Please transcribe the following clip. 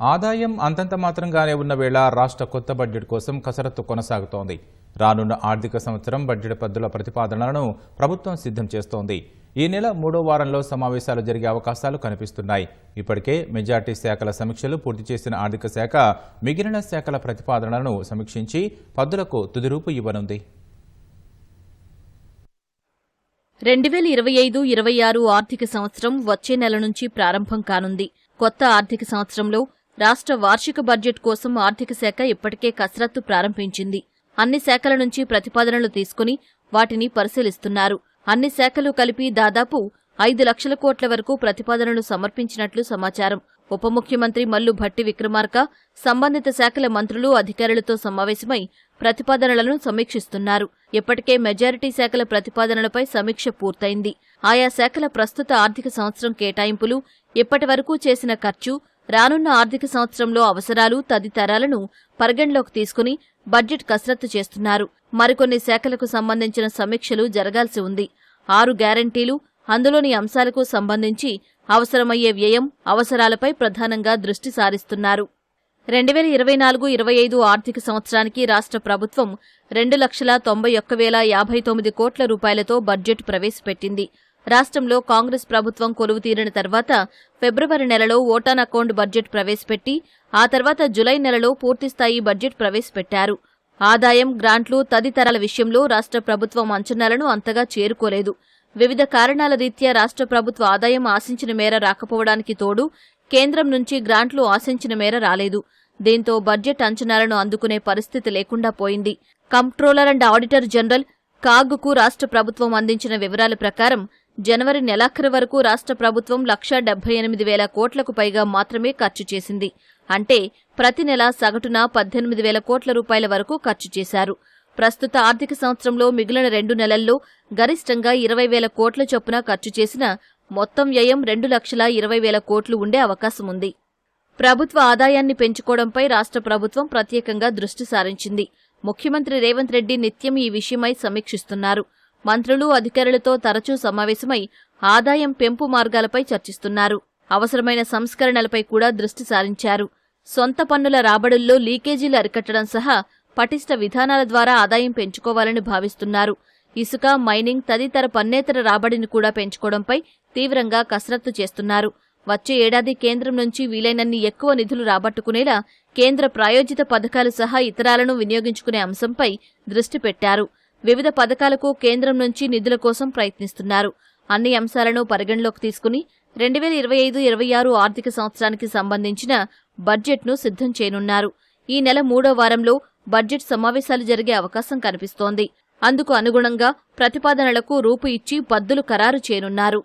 ఆదాయం అంతంత మాత్రంగానే ఉన్న వేళ రాష్ట్ర కొత్త బడ్జెట్ కోసం కసరత్తు కొనసాగుతోంది. రానున్న ఆర్థిక సంవత్సరం బడ్జెట్ పద్దుల ప్రతిపాదనలను ప్రభుత్వం సిద్ధం చేస్తోంది. ఈ నెల మూడో వారంలో సమావేశాలు జరిగే అవకాశాలు కనిపిస్తున్నాయి. ఇప్పటికే మెజార్టీ శాఖల సమీక్షలు పూర్తి చేసిన ఆర్థిక శాఖ మిగిలిన శాఖల ప్రతిపాదనలను సమీక్షించి పద్దులకు తుదిరూపు ఇవ్వనుంది. రెండు వేల ఇరవై ఐదు ఇరవై ఆరు ఆర్థిక సంవత్సరం వచ్చే నెల నుంచి ప్రారంభం కానుంది. కొత్త ఆర్థిక సంవత్సరంలో రాష్ట్ర వార్షిక బడ్జెట్ కోసం ఆర్థిక శాఖ ఇప్పటికే కసరత్తు ప్రారంభించింది. అన్ని శాఖల నుంచి ప్రతిపాదనలు తీసుకుని వాటిని పరిశీలిస్తున్నారు. అన్ని శాఖలు కలిపి దాదాపు ఐదు లక్షల కోట్ల వరకు ప్రతిపాదనలు సమర్పించినట్లు సమాచారం. ఉప ముఖ్యమంత్రి మల్లు భట్టి విక్రమార్క సంబంధిత శాఖల మంత్రులు అధికారులతో సమావేశమై ప్రతిపాదనలను సమీక్షిస్తున్నారు. ఇప్పటికే మెజారిటీ శాఖల ప్రతిపాదనలపై సమీక్ష పూర్తయింది. ఆయా శాఖల ప్రస్తుత ఆర్థిక సంవత్సరం కేటాయింపులు ఇప్పటి వరకు చేసిన ఖర్చు రానున్న ఆర్థిక సంవత్సరంలో అవసరాలు తదితరాలను పరిగణలోకి తీసుకుని బడ్జెట్ కసరత్తు చేస్తున్నారు. మరికొన్ని శాఖలకు సంబంధించిన సమీక్షలు జరగాల్సి ఉంది. ఆరు గ్యారంటీలు అందులోని అంశాలకు సంబంధించి అవసరమయ్యే వ్యయం అవసరాలపై ప్రధానంగా దృష్టి సారిస్తున్నారు. రెండు వేల ఇరవై నాలుగు ఇరవై ఐదు ఆర్థిక సంవత్సరానికి రాష్ట్ర ప్రభుత్వం రెండు లక్షల తొంభై ఒక్క వేల యాభై తొమ్మిది కోట్ల రూపాయలతో బడ్జెట్ ప్రవేశపెట్టింది. రాష్ట్రంలో కాంగ్రెస్ ప్రభుత్వం కొలువు తీరిన తర్వాత ఫిబ్రవరి నెలలో ఓటాన్ అకౌంట్ బడ్జెట్ ప్రవేశపెట్టి ఆ తర్వాత జులై నెలలో పూర్తిస్థాయి బడ్జెట్ ప్రవేశపెట్టారు. ఆదాయం గ్రాంట్లు తదితరాల విషయంలో రాష్ట్ర ప్రభుత్వం అంచనాలను అంతగా చేరుకోలేదు. వివిధ కారణాల రీత్యా రాష్ట్ర ప్రభుత్వ ఆదాయం ఆశించిన మేర రాకపోవడానికి తోడు కేంద్రం నుంచి గ్రాంట్లు ఆశించిన మేర రాలేదు. దీంతో బడ్జెట్ అంచనాలను అందుకునే పరిస్థితి లేకుండా పోయింది. కంప్ట్రోలర్ అండ్ ఆడిటర్ జనరల్ కాగ్కు రాష్ట్ర ప్రభుత్వం అందించిన వివరాల ప్రకారం జనవరి నెలాఖరు వరకు రాష్ట్ర ప్రభుత్వం లక్షా డెబ్బై ఎనిమిది వేల కోట్లకు పైగా మాత్రమే ఖర్చు చేసింది. అంటే ప్రతి నెల సగటున పద్దెనిమిది వేల కోట్ల రూపాయల వరకు ఖర్చు చేశారు. ప్రస్తుత ఆర్థిక సంవత్సరంలో మిగిలిన రెండు నెలల్లో గరిష్టంగా ఇరవై వేల కోట్ల చొప్పున ఖర్చు చేసిన మొత్తం వ్యయం రెండు లక్షల ఇరవై వేల కోట్లు ఉండే అవకాశం ఉంది. ప్రభుత్వ ఆదాయాన్ని పెంచుకోవడంపై రాష్ట్ర ప్రభుత్వం ప్రత్యేకంగా దృష్టి సారించింది. ముఖ్యమంత్రి రేవంత్ రెడ్డి నిత్యం ఈ విషయమై సమీక్షిస్తున్నారు. మంత్రులు అధికారులతో తరచూ సమావేశమై ఆదాయం పెంపు మార్గాలపై చర్చిస్తున్నారు. అవసరమైన సంస్కరణలపై కూడా దృష్టి సారించారు. సొంత పన్నుల రాబడుల్లో లీకేజీలు అరికట్టడం సహా పటిష్ట విధానాల ద్వారా ఆదాయం పెంచుకోవాలని భావిస్తున్నారు. ఇసుక మైనింగ్ తదితర పన్నేతర రాబడిని కూడా పెంచుకోవడంపై తీవ్రంగా కసరత్తు చేస్తున్నారు. వచ్చే ఏడాది కేంద్రం నుంచి వీలైనన్ని ఎక్కువ నిధులు రాబట్టుకునేలా కేంద్ర ప్రాయోజిత పథకాలు సహా ఇతరాలను వినియోగించుకునే అంశంపై దృష్టి పెట్టారు. వివిధ పథకాలకు కేంద్రం నుంచి నిధుల కోసం ప్రయత్నిస్తున్నారు. అన్ని అంశాలను పరిగణలోకి తీసుకుని రెండు వేల ఇరవై ఐదు ఇరవై ఆరు ఆర్థిక సంవత్సరానికి సంబంధించిన బడ్జెట్ను సిద్ధం చేయనున్నారు. ఈ నెల మూడో వారంలో బడ్జెట్ సమావేశాలు జరిగే అవకాశం కనిపిస్తోంది. అందుకు అనుగుణంగా ప్రతిపాదనలకు రూపు ఇచ్చి పద్దులు ఖరారు చేయనున్నారు.